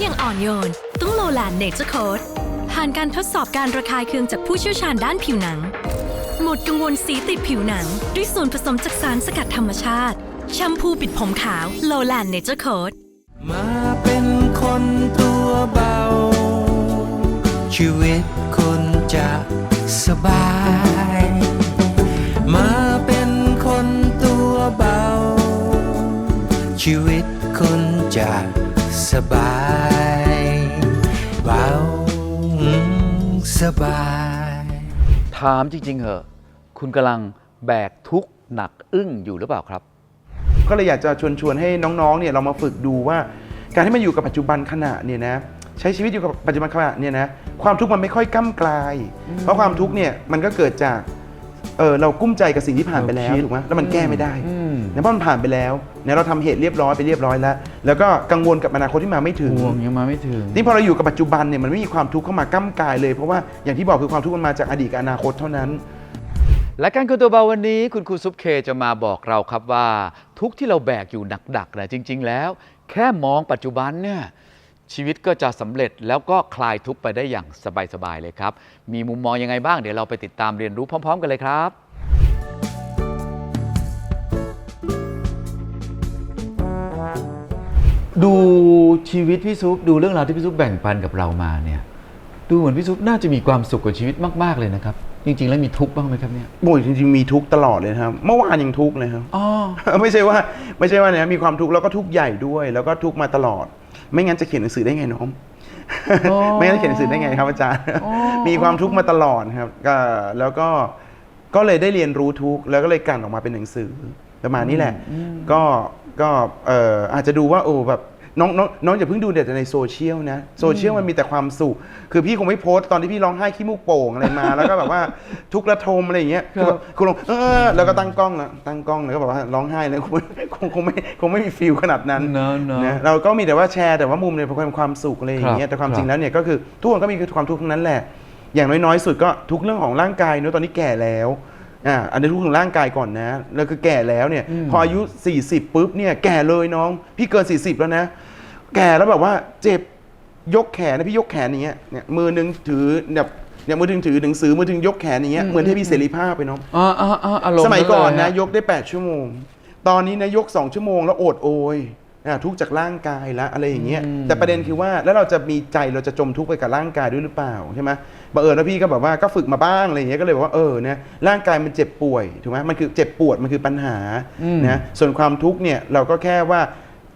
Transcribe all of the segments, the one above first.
อย่างอ่อนโยน ต้องโลแลนเนเจอร์โคดผ่านการทดสอบการระคายเคืองจากผู้เชี่ยวชาญด้านผิวหนัง หมดกังวลสีติดผิวหนัง ด้วยส่วนผสมจากสารสกัดธรรมชาติแชมพูปิดผมขาวโลแลนเนเจอร์โคดมาเป็นคนตัวเบา ชีวิตคนจะสบาย มาเป็นคนตัวเบา ชีวิตคนจะ สบายเบาสบาย ถามจริง ๆ เหอะ คุณกำลังแบกทุกข์หนักอึ้งอยู่หรือเปล่าครับ ก็เลยอยากจะชวนชวนให้น้องๆเนี่ยเรามาฝึกดูว่าการที่มันอยู่กับปัจจุบันขณะเนี่ยนะใช้ชีวิตอยู่กับปัจจุบันขณะเนี่ยนะความทุกข์มันไม่ค่อยก้ากลาย เพราะความทุกข์เนี่ยมันก็เกิดจาก เออเรากุ้มใจกับสิ่งที่ผ่านไปแล้วเราคิดถูกไหมแล้วมันแก้ไม่ได้อืมนะเพราะมันผ่านไปแล้วเนี่ยเราทำเหตุเรียบร้อยไปเรียบร้อยแล้ว แล้วก็กังวลกับอนาคตที่มาไม่ถึงห่วงยังมาไม่ถึงนี่พอเราอยู่กับปัจจุบันเนี่ยมันไม่มีความทุกข์เข้ามาก้ากายเลยเพราะว่าอย่างที่บอกคือความทุกข์มันมาจากอดีตกับอนาคตเท่านั้นและการคนตัวเบาวันนี้คุณครูซุปเคจะมาบอกเราครับว่า ทุกข์ที่เราแบกอยู่หนักๆนะจริง ๆ แล้ว แค่มองปัจจุบันเนี่ย ชีวิตก็จะสำเร็จแล้วก็คลายทุกข์ไปได้อย่างสบาย ๆ เลยครับ มีมุมมองยังไงบ้าง เดี๋ยวเราไปติดตามเรียนรู้พร้อม ๆ กันเลยครับ ดูชีวิตพี่ซุปดูเรื่องราวที่พี่ซุปแบ่งปันกับเรามาเนี่ยดูเหมือนพี่ซุปน่าจะมีความสุขกับชีวิตมาก ๆ เลยนะครับ จริง ๆ แล้วมีทุกข์บ้างไหมครับเนี่ยโอ้ยจริงๆมีทุกข์ตลอดเลยนะครับ เมื่อวานยังทุกข์เลยครับอ๋อไม่ใช่ว่าไม่ใช่ว่าเนี่ยมีความทุกข์แล้วก็ทุกข์ใหญ่ด้วย แล้วก็ทุกข์มาตลอด ไม่งั้นจะเขียนหนังสือได้ไงน้องอ๋อไม่งั้นจะเขียนหนังสือได้ไงครับอาจารย์อ๋อมีความทุกข์มาตลอดครับก็แล้วก็ก็เลยได้เรียนรู้ทุกข์แล้วก็เลยกลั่นออกมาเป็นหนังสือประมาณนี้แหละ ก็ก็เอ่ออาจจะดูว่าโอ้แบบ น้องน้องน้องอย่าเพิ่งดูเด็ดในโซเชียลนะโซเชียลมันมีแต่ความสุข คือพี่คงไม่โพสต์ตอนที่พี่ร้องไห้ขี้มูกโป่งอะไรมา แล้วก็แบบว่าทุกข์ระทมอะไรอย่างเงี้ยคือแบบคุณลงเออแล้วก็ตั้งกล้องนะตั้งกล้องแล้วก็แบบว่าร้องไห้แล้วคงคงคงไม่คงไม่มีฟิลขนาดนั้นเนอะเนอะ นะเราก็มีแต่ว่าแชร์แต่ว่ามุมเนี่ยเป็นความสุขอะไรอย่างเงี้ยครับแต่ความครับจริงแล้วเนี่ยก็คือทุกคนก็มีความทุกข์ทั้งนั้นแหละ อย่างน้อยๆสุดก็ทุกเรื่องของร่างกายเนอะตอนนี้แก่แล้วอ่าอันนี้ทุกข์ของร่างกายก่อนนะ แล้วคือแก่แล้วเนี่ย พออายุ 40 ปุ๊บเนี่ยแก่เลยน้อง พี่เกิน 40 แล้วนะ แก่แล้วแบบว่าเจ็บยกแขนนะพี่ยกแขนอย่างเงี้ยเนี่ยมือหนึงถือแบบเนี่ยมือถึงถือหนังสือมือถึงยกแขนอย่างเงี้ยเหมือนที่พี่เสรีภาพไปน้องอ๋ออ๋ออ๋ออารมณ์สมัยก่อนเลยนะฮยกได้ 8 ชั่วโมง ตอนนี้นะยก 2 ชั่วโมงแล้วโอดโอยอะทุกข์จากร่างกายแล้วอะไรอย่างเงี้ยแต่ประเด็นคือว่าแล้วเราจะมีใจเราจะจมทุกข์ไปกับร่างกายด้วยหรือเปล่าใช่ไหมบังเอิญว่าพี่ก็แบบว่าก็ฝึกมาบ้างอะไรอย่างเงี้ยก็เลยบอกว่าเออเนี่ยร่างกายมันเจ็บป่วยถูกไหมมันคือเจ็บปวดมันคือปัญหานะส่วนความทุกข์เนี่ยเราก็แค่ว่า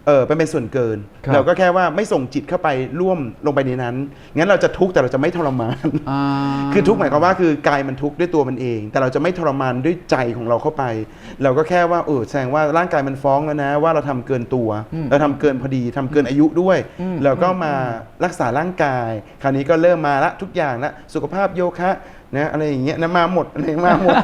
เออเป็นเป็นส่วนเกิน ครับเราก็แค่ว่าไม่ส่งจิตเข้าไปร่วมลงไปในนั้น งั้นเราจะทุกข์แต่เราจะไม่ทรมานอ่าคือทุกข์หมายความว่าคือกายมันทุกข์ด้วยตัวมันเอง แต่เราจะไม่ทรมานด้วยใจของเราเข้าไป เราก็แค่ว่าเออแสดงว่าร่างกายมันฟ้องแล้วนะ ว่าเราทำเกินตัว เราทำเกินพอดีทำเกินอายุด้วย เราก็มารักษาร่างกาย คราวนี้ก็เริ่มมาละทุกอย่างละสุขภาพโยคะนะอะไรอย่างเงี้ยนะมาหมดอะไรมาหมด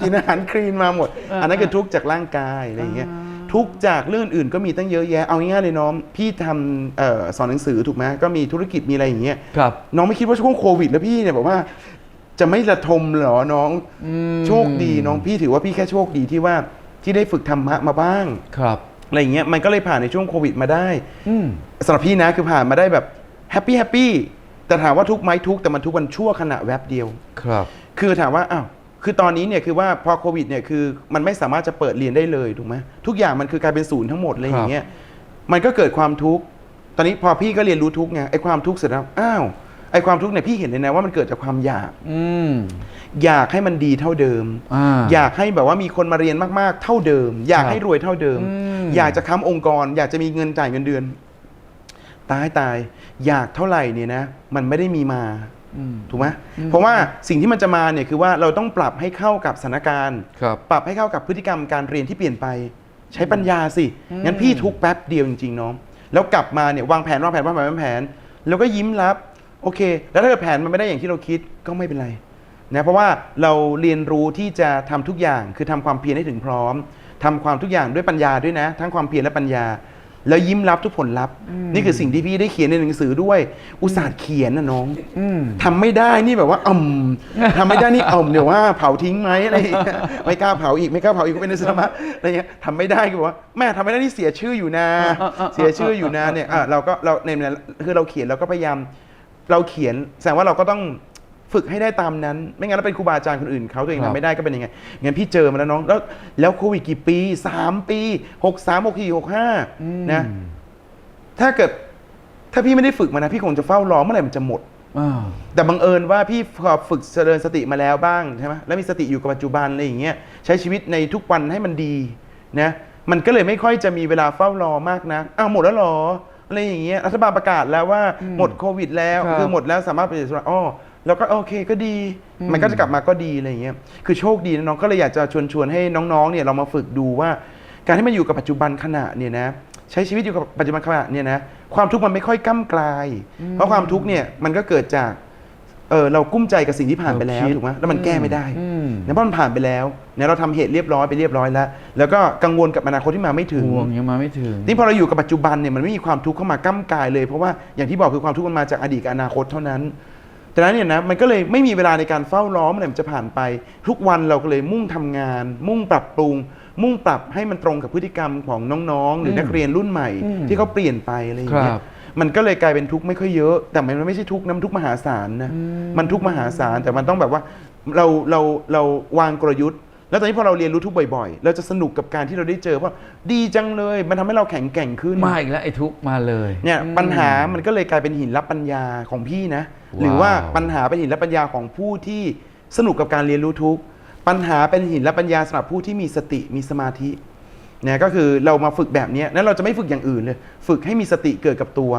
กินอาหารคลีนมาหมด อันนั้นคือทุกข์จากร่างกายอะไรอย่างเงี้ย ทุกข์จากเรื่องอื่นก็มีตั้งเยอะแยะเอาง่ายๆเลยน้องพี่ทำเอ่อสอนหนังสือถูกไหมก็มีธุรกิจมีอะไรอย่างเงี้ยครับ น้องไม่คิดว่าช่วงโควิด แล้วพี่เนี่ยบอกว่า จะไม่ระทมเหรอน้องโชคดีน้องพี่ถือว่าพี่แค่โชคดีที่ว่าที่ได้ฝึกธรรมะมาบ้างครับ อะไรอย่างเงี้ยมันก็เลยผ่านในช่วงโควิดมาได้ อืม สำหรับพี่นะคือผ่านมาได้แบบแฮปปี้แฮปปี้แต่ถามว่าทุกข์ไหมทุกข์แต่มันทุกข์มันชั่วขณะแวบเดียว ครับ คือถามว่าอ้าว คือตอนนี้เนี่ยคือว่าพอโควิดเนี่ยคือมันไม่สามารถจะเปิดเรียนได้เลยถูกไหมทุกอย่างมันคือกลายเป็นศูนย์ทั้งหมดเลยอย่างเงี้ยมันก็เกิดความทุกข์ตอนนี้พอพี่ก็เรียนรู้ทุกข์ไงไอ้ความทุกข์เสร็จแล้วอ้าวไอ้ความทุกข์เนี่ยพี่เห็นเลยนะว่ามันเกิดจากความอยากอืมอยากให้มันดีเท่าเดิมอ่าอยากให้แบบว่ามีคนมาเรียนมากๆ เท่าเดิม อยากครับให้รวยเท่าเดิมอืมอยากจะค้ำองค์กร อยากจะมีเงินจ่ายเงินเดือน ตายตาย อยากเท่าไหร่เนี่ยนะ มันไม่ได้มีมาอืม ถูกไหมเพราะว่าสิ่งที่มันจะมาเนี่ยคือว่าเราต้องปรับให้เข้ากับสถานการณ์ครับปรับให้เข้ากับพฤติกรรมการเรียนที่เปลี่ยนไป ใช้ปัญญาสิงั้นพี่ทุกแป๊บเดียวจริงๆน้องแล้วกลับมาเนี่ยวางแผนวางแผนวางแผนวางแผน แล้วก็ยิ้มรับ โอเค แล้วถ้าเกิดแผนมันไม่ได้อย่างที่เราคิดก็ไม่เป็นไรนะเพราะว่าเราเรียนรู้ที่จะทำทุกอย่างคือทำความเพียรให้ถึงพร้อมทำความทุกอย่างด้วยปัญญาด้วยนะ ทั้งความเพียรและปัญญา แล้วยิ้มรับทุกผลลัพธ์ นี่คือสิ่งที่พี่ได้เขียนในหนังสือด้วย อุตส่าห์เขียนนะน้องอืมทำไม่ได้นี่แบบว่าอ่มทำไม่ได้นี่อ่มเดี๋ยวว่าเผาทิ้งไหมอะไรอย่างเงี้ยไม่กล้าเผาอีกไม่กล้าเผาอีกก็เป็นอิสลามะอะไรเงี้ยทำไม่ได้ก็บอกว่าแม่ทำไม่ได้นี่เสียชื่ออยู่นะ เสียชื่ออยู่นะเนี่ยอะเราก็เราในนั้นคือเราเขียนเราก็พยายาม เราเขียนแสดงว่าเราก็ต้อง ฝึกให้ได้ตามนั้น ไม่งั้นเราเป็นครูบาอาจารย์คนอื่นเขาตัวเองครับ ทำไม่ได้ก็เป็นยังไงงั้นพี่เจอมาแล้วน้องแล้วแล้วโควิดกี่ปีสามปีหกสามหกสี่หกห้านะ ถ้าเกิดถ้าพี่ไม่ได้ฝึกมานะ พี่คงจะเฝ้ารอเมื่อไหร่มันจะหมด อ่า แต่บังเอิญว่าพี่พอฝึกเจริญสติมาแล้วบ้างใช่ไหมแล้วมีสติอยู่กับปัจจุบันอะไรอย่างเงี้ยใช้ชีวิตในทุกวันให้มันดีนะมันก็เลยไม่ค่อยจะมีเวลาเฝ้ารอมากนะอ้าวหมดแล้วเหรออะไรอย่างเงี้ยรัฐบาลประกาศแล้วว่าหมดโควิดแล้วครับ คือหมดแล้วสามารถไปอิสระอ๋อ แล้วก็โอเคก็ดี มันก็จะกลับมาก็ดีอะไรอย่างเงี้ยคือโชคดีนะน้องก็เลยอยากจะชวนชวนให้น้องๆเนี่ยเรามาฝึกดูว่า การที่มาอยู่กับปัจจุบันขณะเนี่ยนะใช้ชีวิตอยู่กับปัจจุบันขณะเนี่ยนะความทุกข์มันไม่ค่อยก้ากลาย เพราะความทุกข์เนี่ยมันก็เกิดจากเออเรากุ้มใจกับสิ่งที่ผ่านไปแล้วเราคิดถูกไหมแล้วมันแก้ไม่ได้อืมเนี่ยเพราะมันผ่านไปแล้วเนี่ยเราทำเหตุเรียบร้อยไปเรียบร้อยแล้ว แล้วก็กังวลกับอนาคตที่มาไม่ถึงห่วงยังมาไม่ถึงนี่พอเราอยู่กับปัจจุบันเนี่ยมันไม่มีความทุกข์เข้ามาก้ากายเลย เพราะว่าอย่างที่บอกคือความทุกข์มันมาจากอดีตกับอนาคตเท่านั้น ดังนั้นเนี่ยนะมันก็เลยไม่มีเวลาในการเฝ้าล้อมอะไรมันจะผ่านไป ทุกวันเราก็เลยมุ่งทำงาน มุ่งปรับปรุง มุ่งปรับให้มันตรงกับพฤติกรรมของน้องๆ หรือนักเรียนรุ่นใหม่อืมที่เขาเปลี่ยนไปอะไรอย่างเงี้ครัยบมันก็เลยกลายเป็นทุกข์ไม่ค่อยเยอะ แต่มันไม่ใช่ทุกข์นะมันทุกข์มหาศาลนะมันทุกข์มหาศาลแต่มันต้องแบบว่าเราเราเราวางกลยุทธ์ แล้วตอนนี้พอเราเรียนรู้ทุกข์บ่อยๆ เราจะสนุกกับการที่เราได้เจอว่าดีจังเลย มันทำให้เราแข็งแกร่งขึ้น มาอีกแล้วไอ้ทุกข์มาเลยเนี่ยอืม ปัญหามันก็เลยกลายเป็นหินรับปัญญาของพี่นะ หรือว่าปัญหาเป็นหินรับปัญญาของผู้ที่สนุกกับการเรียนรู้ทุกข์ปัญหาเป็นหินรับปัญญาสำหรับผู้ที่มีสติมีสมาธิเนี่ยก็คือเรามาฝึกแบบเนี้ยนั้นเราจะไม่ฝึกอย่างอื่นเลย ฝึกให้มีสติเกิดกับตัว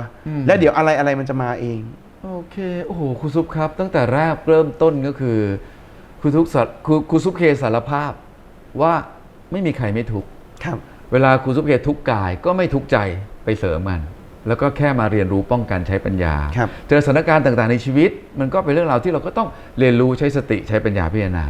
และเดี๋ยวอะไรอะไรมันจะมาเอง โอเค โอ้โหครูซุปครับ ตั้งแต่แรกเริ่มต้นก็คือ ครูทุกสารครูครูซุปเคสารภาพว่าไม่มีใครไม่ทุกข์ครับ เวลาครูซุปเคทุกข์กายก็ไม่ทุกข์ใจไปเสริมมัน แล้วก็แค่มาเรียนรู้ป้องกันใช้ปัญญา ครับเจอสถานการณ์ต่างๆในชีวิต มันก็เป็นเรื่องราวที่เราก็ต้องเรียนรู้ใช้สติใช้ปัญญาพิจารณา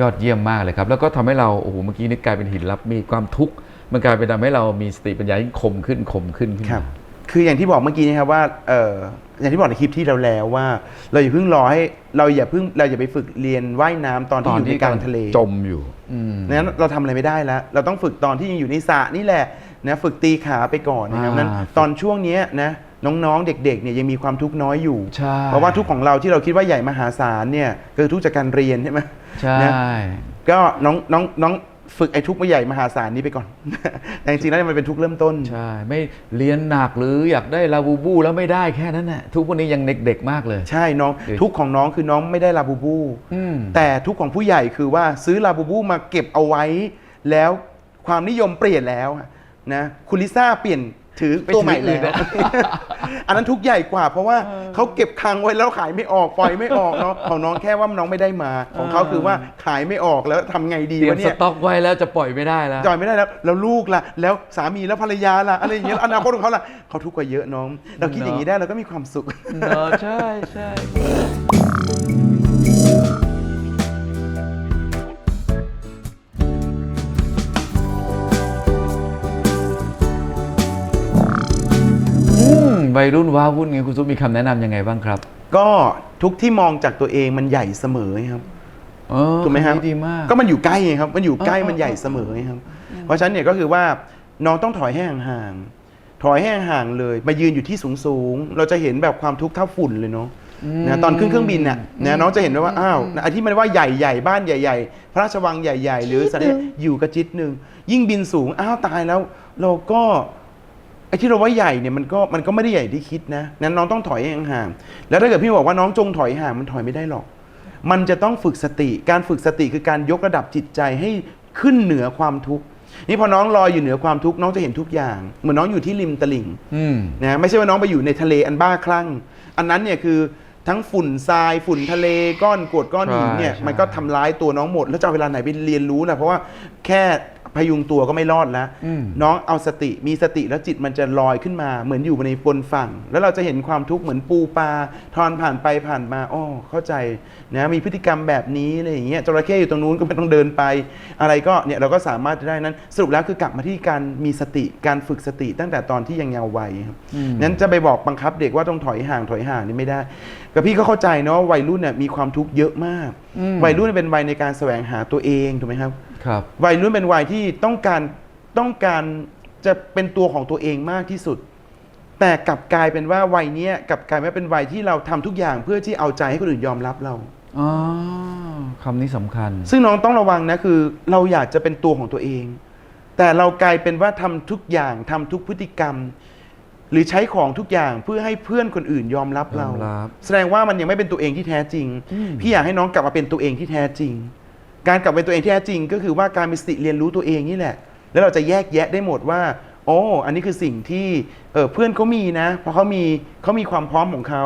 ยอดเยี่ยมมากเลยครับ แล้วก็ทำให้เราโอ้โหเมื่อกี้นี่กลายเป็นหินรับมีความทุกข์มันกลายเป็นทำให้เรามีสติปัญญายิ่งคมขึ้นคมขึ้นขึ้นครับมา คืออย่างที่บอกเมื่อกี้นะครับว่าเอออย่างที่บอกในคลิปที่เราแล้วว่า เราอย่าเพิ่งรอให้เราอย่าเพิ่งเราอย่าไปฝึกเรียนว่ายน้ำตอนที่อยู่ในกลางทะเลจมอยู่อืมนั้นเราทำอะไรไม่ได้แล้ว เราต้องฝึกตอนที่ยังอยู่ในสระนี่แหละนะฝึกตีขาไปก่อนนะครับอ่านั้นตอนช่วงเนี้ยนะน้องๆ เด็กๆเนี่ยยังมีความทุกข์น้อยอยู่ใช่เพราะว่าทุกข์ของเราที่เราคิดว่าใหญ่มหาศาลเนี่ยคือทุกข์จากการเรียนใช่ไหมใช่นะก็น้องน้องน้อง ฝึกไอ้ทุกข์ไม่ใหญ่มหาศาลนี้ไปก่อน แต่จริงๆแล้วมันเป็นทุกข์เริ่มต้น ใช่ไม่เรียนหนักหรืออยากได้ลาบูบูแล้วไม่ได้แค่นั้นน่ะทุกวันนี้ยังเด็กๆมากเลย ใช่น้องเออทุกข์ของน้องคือน้องไม่ได้ลาบูบู อืม แต่ทุกข์ของผู้ใหญ่คือว่าซื้อลาบูบูมาเก็บเอาไว้ แล้วความนิยมเปลี่ยนแล้วอะนะคุณลิซ่าเปลี่ยน ถือไปตัวใหม่ถืออื่แล้นวนะอันนั้นทุกข์ใหญ่กว่า เพราะว่าเขาเก็บคลังไว้แล้วขายไม่ออกปล่อยไม่ออกเนาะของน้องแค่ว่าน้องไม่ได้มา ของเขาคือว่าขายไม่ออกแล้วทำไงดีเตรียมวะสเนี่ยต็อกไว้แล้วจะปล่อยไม่ได้แล้วจอยไม่ได้แล้วแล้วลูกล่ะ แล้วสามีแล้วภรรยาล่ะอะไรอย่างเงี้ยแล้วอนาคตของเขาล่ะเขาทุกข์กว่าเยอะน้อง เราคิดอย่างนี้ได้เราก็มีความสุขเนอะใช่ใช่ วัยรุ่นว้าวุ่นไงคุณซุปมีคำแนะนำยังไงบ้างครับก็ทุกที่มองจากตัวเองมันใหญ่เสมอครับ เออถูกไหมครับ ดีมาก ก็มันอยู่ใกล้ไงครับ มันอยู่ใกล้เออมันใหญ่เสมอไงครับ เพราะฉะนั้นเนี่ยก็คือว่าน้องต้องถอยให้ห่างๆ ถอยให้ห่างๆเลย มายืนอยู่ที่สูงๆ เราจะเห็นแบบความทุกข์เท่าฝุ่นเลยเนาะนะตอนขึ้นเครื่องบินน่ะนะน้องจะเห็นว่าอ้าวอันที่มันว่าใหญ่ๆ บ้านใหญ่ ๆ พระราชวังใหญ่ ๆ หรือสัตว์เนี่ยอยู่กระจิตหนึ่งยิ่งบินสูงอ้าวตายแล้ว เราก็ ไอ้ที่เราว่าใหญ่เนี่ยมันก็มันก็ไม่ได้ใหญ่ที่คิดนะนั้นน้องต้องถอยให้ห่างๆแล้วถ้าเกิดพี่บอกว่าน้องจงถอยห่างมันถอยไม่ได้หรอก มันจะต้องฝึกสติ การฝึกสติคือการยกระดับจิตใจให้ขึ้นเหนือความทุกข์นี่พอน้องลอยอยู่เหนือความทุกข์น้องจะเห็นทุกอย่าง เหมือนน้องอยู่ที่ริมตลิ่งอืมนะไม่ใช่ว่าน้องไปอยู่ในทะเลอันบ้าคลั่ง อันนั้นเนี่ยคือทั้งฝุ่นทรายฝุ่นทะเลก้อนกรวดก้อนหินเนี่ยใช่มันก็ทำร้ายตัวน้องหมด แล้วจะเอาเวลาไหนไปเรียนรู้ล่ะเพราะว่าแค่ พยุงตัวก็ไม่รอดแล้วอืมน้องเอาสติมีสติแล้วจิตมันจะลอยขึ้นมา เหมือนอยู่ในบนฝั่ง แล้วเราจะเห็นความทุกข์เหมือนปูปลาทอนผ่านไปผ่านมาอ้อเข้าใจนะมีพฤติกรรมแบบนี้อะไรอย่างเงี้ยจระเข้อยู่ตรงนู้นก็ไม่ต้องเดินไป อะไรก็เนี่ยเราก็สามารถจะได้นั้น สรุปแล้วคือกลับมาที่การมีสติการฝึกสติตั้งแต่ตอนที่ยังเยาว์วัยครับนั้นจะไปบอกบังคับเด็กว่าต้องถอยห่างถอยห่างนี่ไม่ได้แต่พี่ก็เข้าใจเนาะวัยรุ่นเนี่ยมีความทุกข์เยอะมาก วัยรุ่นเป็นวัยในการแสวงหาตัวเองถูกไหมครับครับวัยรุ่นเป็นวัยที่ต้องการต้องการจะเป็นตัวของตัวเองมากที่สุด แต่กลับกลายเป็นว่าวัยเนี้ยกลับกลายเป็นวัยที่เราทำทุกอย่างเพื่อที่เอาใจให้คนอื่นยอมรับเรา อ๋อคำนี้สำคัญ ซึ่งน้องต้องระวังนะคือ เราอยากจะเป็นตัวของตัวเอง แต่เรากลายเป็นว่าทำทุกอย่างทำทุกพฤติกรรม หรือใช้ของทุกอย่างเพื่อให้เพื่อนคนอื่นยอมรับเรายอมรับแสดงว่ามันยังไม่เป็นตัวเองที่แท้จริงพี่อยากให้น้องกลับมาเป็นตัวเองที่แท้จริง การกลับเป็นตัวเองที่แท้จริง ก็คือว่าการมีสติเรียนรู้ตัวเองนี่แหละ แล้วเราจะแยกแยะได้หมดว่าโอ้อันนี้คือสิ่งที่เออเพื่อนเขามีนะเพราะเขามีเขามีความพร้อมของเขา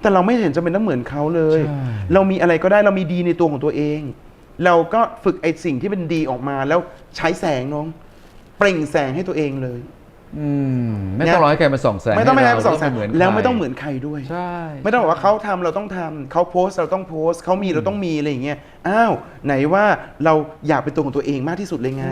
แต่เราไม่เห็นจะเป็นต้องเหมือนเขาเลยใช่เรามีอะไรก็ได้เรามีดีในตัวของตัวเอง เราก็ฝึกไอ้สิ่งที่เป็นดีออกมาแล้วใช้แสงน้อง เปล่งแสงให้ตัวเองเลย อืมไม่ต้องรอให้ใครมาส่องแสงไม่ต้องไม่ให้ให้เราสองแสงเหมือนแล้วใครไม่ต้องเหมือนใครด้วยใช่ไม่ต้องบอกว่าเขาทำเราต้องทำเขาโพสต์เราต้องโพสต์เขามีเราต้องมีอะไรอย่างเงี้ยอ้าวไหนว่าเราอยากเป็นตัวของตัวเองมากที่สุดเลยไง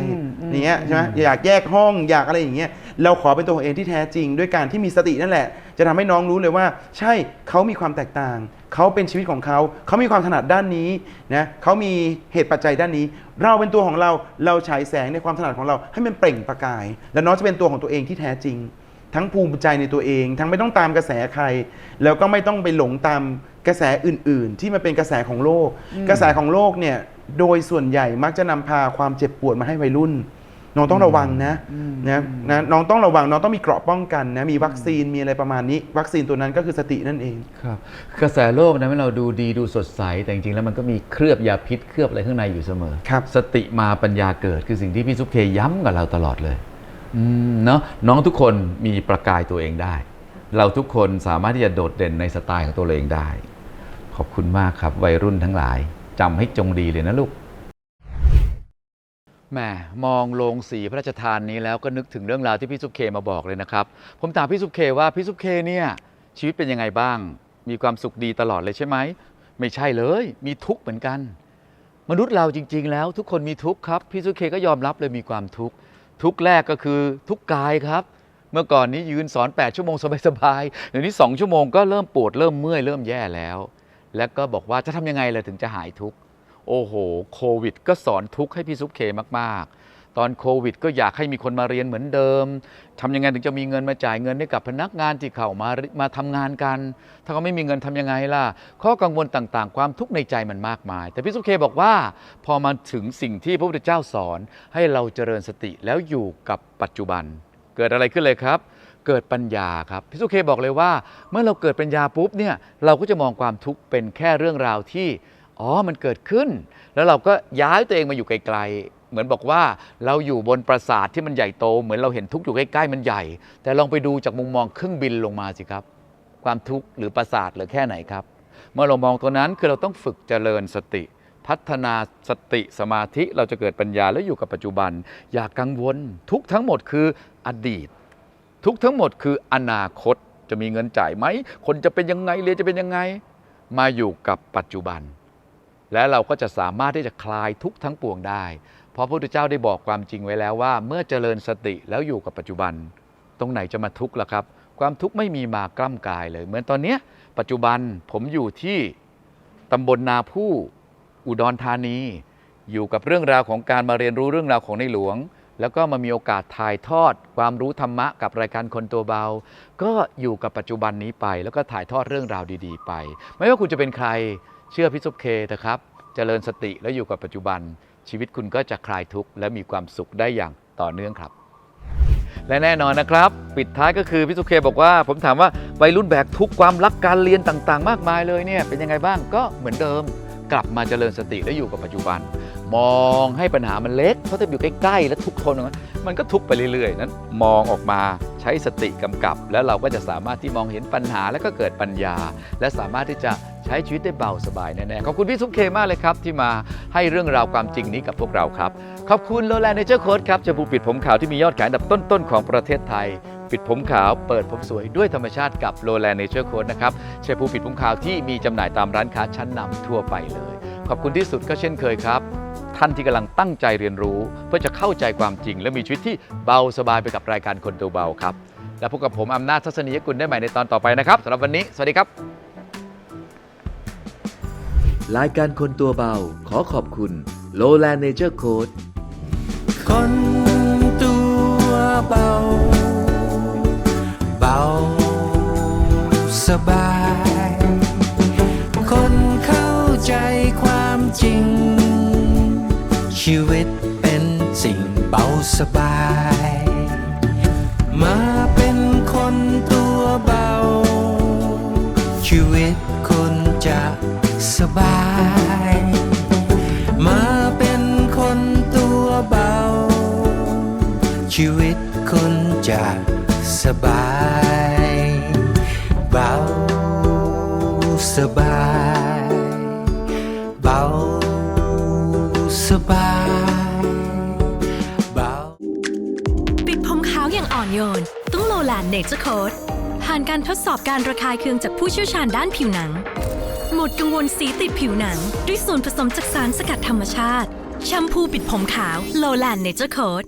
อย่างเงี้ยใช่ไหมอยากแยกห้องอยากอะไรอย่างเงี้ยเราขอเป็นตัวของเองที่แท้จริง ด้วยการที่มีสตินั่นแหละ จะทำให้น้องรู้เลยว่า ใช่เขามีความแตกต่าง เขาเป็นชีวิตของเขาเขามีความถนัดด้านนี้นะเขามีเหตุปัจจัยด้านนี้ เราเป็นตัวของเราเราฉายแสงในความถนัดของเราให้มันเปล่งประกาย แล้วน้องจะเป็นตัวของตัวเองที่แท้จริง ทั้งภูมิใจในตัวเอง ทั้งไม่ต้องตามกระแสใคร แล้วก็ไม่ต้องไปหลงตามกระแสอื่น ๆ ที่มันเป็นกระแสของโลก กระแสของโลกเนี่ยโดยส่วนใหญ่มักจะนำพาความเจ็บปวดมาให้วัยรุ่น น้องต้องระวังนะนะนะน้องต้องระวังน้องต้องมีเกราะป้องกันนะมีวัคซีนมีอะไรประมาณนี้ วัคซีนตัวนั้นก็คือสตินั่นเองครับกระแสโลกนะให้เราดูดีดูสดใสแต่จริงๆแล้วมันก็มีเคลือบยาพิษเคลือบอะไรข้างในอยู่เสมอครับสติมาปัญญาเกิดคือสิ่งที่พี่ซุปเคย้ำกับเราตลอดเลยอืมเนาะน้องทุกคนมีประกายตัวเองได้ เราทุกคนสามารถที่จะโดดเด่นในสไตล์ของตัวเองได้ ขอบคุณมากครับวัยรุ่นทั้งหลายจำให้จงดีเลยนะลูก แหมมองโลงสีพระราชทานนี้แล้วก็นึกถึงเรื่องราวที่พี่ซุเคมาบอกเลยนะครับ ผมถามพี่ซุเคว่าพี่ซุเคเนี่ยชีวิตเป็นยังไงบ้าง มีความสุขดีตลอดเลยใช่ไหม ไม่ใช่เลย มีทุกข์เหมือนกัน มนุษย์เราจริง ๆ แล้วทุกคนมีทุกข์ครับพี่ซุเคก็ยอมรับเลยมีความทุกข์ทุกข์แรกก็คือทุกข์กายครับ เมื่อก่อนนี้ยืนสอน 8 ชั่วโมงสบายๆเดี๋ยวนี้ 2 ชั่วโมงก็เริ่มปวดเริ่มเมื่อยเริ่มแย่แล้ว แล้วก็บอกว่าจะทำยังไงเลยถึงจะหายทุกข์ โอ้โหโควิด ก็สอนทุกข์ให้พี่ซุปเคมากๆ ตอนโควิด ก็อยากให้มีคนมาเรียนเหมือนเดิมทำยังไงถึงจะมีเงินมาจ่ายเงินให้กับพนักงานที่เข้ามามาทำงานกัน ถ้าเขาไม่มีเงินทำยังไงล่ะ ข้อกังวลต่างๆ ความทุกข์ในใจมันมากมาย แต่พี่ซุปเคบอกว่า พอมาถึงสิ่งที่พระพุทธเจ้าสอน ให้เราเจริญสติแล้วอยู่กับปัจจุบัน เกิดอะไรขึ้นเลยครับเกิดปัญญาครับพี่สุเคบอกเลยว่า เมื่อเราเกิดปัญญาปุ๊บเนี่ยเราก็จะมองความทุกข์เป็นแค่เรื่องราวที่ อ๋อ มันเกิดขึ้น แล้วเราก็ย้ายตัวเองมาอยู่ไกลๆ เหมือนบอกว่าเราอยู่บนปราสาทที่มันใหญ่โต เหมือนเราเห็นทุกข์อยู่ใกล้ๆ มันใหญ่ แต่ลองไปดูจากมุมมองเครื่องบินลงมาสิครับ ความทุกข์หรือปราสาทหรือแค่ไหนครับ เมื่อเรามองตัวนั้นคือเราต้องฝึกเจริญสติ พัฒนาสติสมาธิเราจะเกิดปัญญาแล้วอยู่กับปัจจุบัน อย่ากังวล ทุกทั้งหมดคืออดีต ทุกทั้งหมดคืออนาคต จะมีเงินจ่ายไหม คนจะเป็นยังไงเรียนจะเป็นยังไง มาอยู่กับปัจจุบัน และเราก็จะสามารถที่จะคลายทุกทั้งปวงได้ เพราะพระพุทธเจ้าได้บอกความจริงไว้แล้วว่า เมื่อเจริญสติแล้วอยู่กับปัจจุบัน ตรงไหนจะมาทุกข์ล่ะครับ ความทุกข์ไม่มีมากล้ำกายเลย เหมือนตอนเนี้ยปัจจุบันผมอยู่ที่ตำบลนาผู้อุดรธานี อยู่กับเรื่องราวของการมาเรียนรู้เรื่องราวของในหลวง แล้วก็มามีโอกาสถ่ายทอด ความรู้ธรรมะกับรายการคนตัวเบา ก็อยู่กับปัจจุบันนี้ไป แล้วก็ถ่ายทอดเรื่องราวดี ๆ ไป ไม่ว่าคุณจะเป็นใคร เชื่อพิซุปเคนะครับเจริญสติแล้วอยู่กับปัจจุบัน ชีวิตคุณก็จะคลายทุกข์และมีความสุขได้อย่างต่อเนื่องครับ และแน่นอนนะครับ ปิดท้ายก็คือพิสุเคบอกว่า ผมถามว่าวัยรุ่นแบกทุกความรักการเรียนต่างๆ มากมายเลยเนี่ยเป็นยังไงบ้างก็เหมือนเดิม กลับมาเจริญสติและอยู่กับปัจจุบัน มองให้ปัญหามันเล็ก เพราะถ้าอยู่ใกล้ๆ แล้วทุกข์ทนมันมันก็ทุกไปเรื่อยๆ นั้นมองออกมาใช้สติกำกับ แล้วเราก็จะสามารถที่มองเห็นปัญหาแล้วก็เกิดปัญญา และสามารถที่จะใช้ชีวิตได้เบาสบายแน่ๆ ขอบคุณพี่สุขเคมากเลยครับ ที่มาให้เรื่องราวความจริงนี้กับพวกเราครับ ขอบคุณโลแลนเนเจอร์โค้ดครับจะบูปิดผมขาวที่มียอดขายอันดับต้นๆของประเทศไทยปิดผมขาวเปิดผมสวยด้วยธรรมชาติกับโลแลนเนเจอร์โค้ดนะครับแชมพูปิดผมขาวที่มีจำหน่ายตามร้านค้าชั้นนำทั่วไปเลย ขอบคุณที่สุดก็เช่นเคยครับ ท่านที่กำลังตั้งใจเรียนรู้ เพื่อจะเข้าใจความจริง และมีชีวิตที่เบาสบายไปกับรายการคนตัวเบาครับ และพบกับผมอำนาจทัศนียกุลได้ใหม่ในตอนต่อไปนะครับสำหรับวันนี้ สวัสดีครับ รายการคนตัวเบาขอขอบคุณ Lowland Nature Code คนตัวเบา เบาสบาย ชีวิตเป็นสิ่งเบาสบาย มาเป็นคนตัวเบา ชีวิตคนจะสบาย มาเป็นคนตัวเบา ชีวิตคนจะสบาย เบาสบาย บายเบาปิดผมขาวอย่างอ่อนโยน ต้องโลแลนเนเจอร์โค้ดผ่านการทดสอบการระคายเคืองจากผู้เชี่ยวชาญด้านผิวหนัง หมดกังวลสีติดผิวหนัง ด้วยส่วนผสมจากสารสกัดธรรมชาติแชมพูปิดผมขาวโลแลนเนเจอร์โค้ด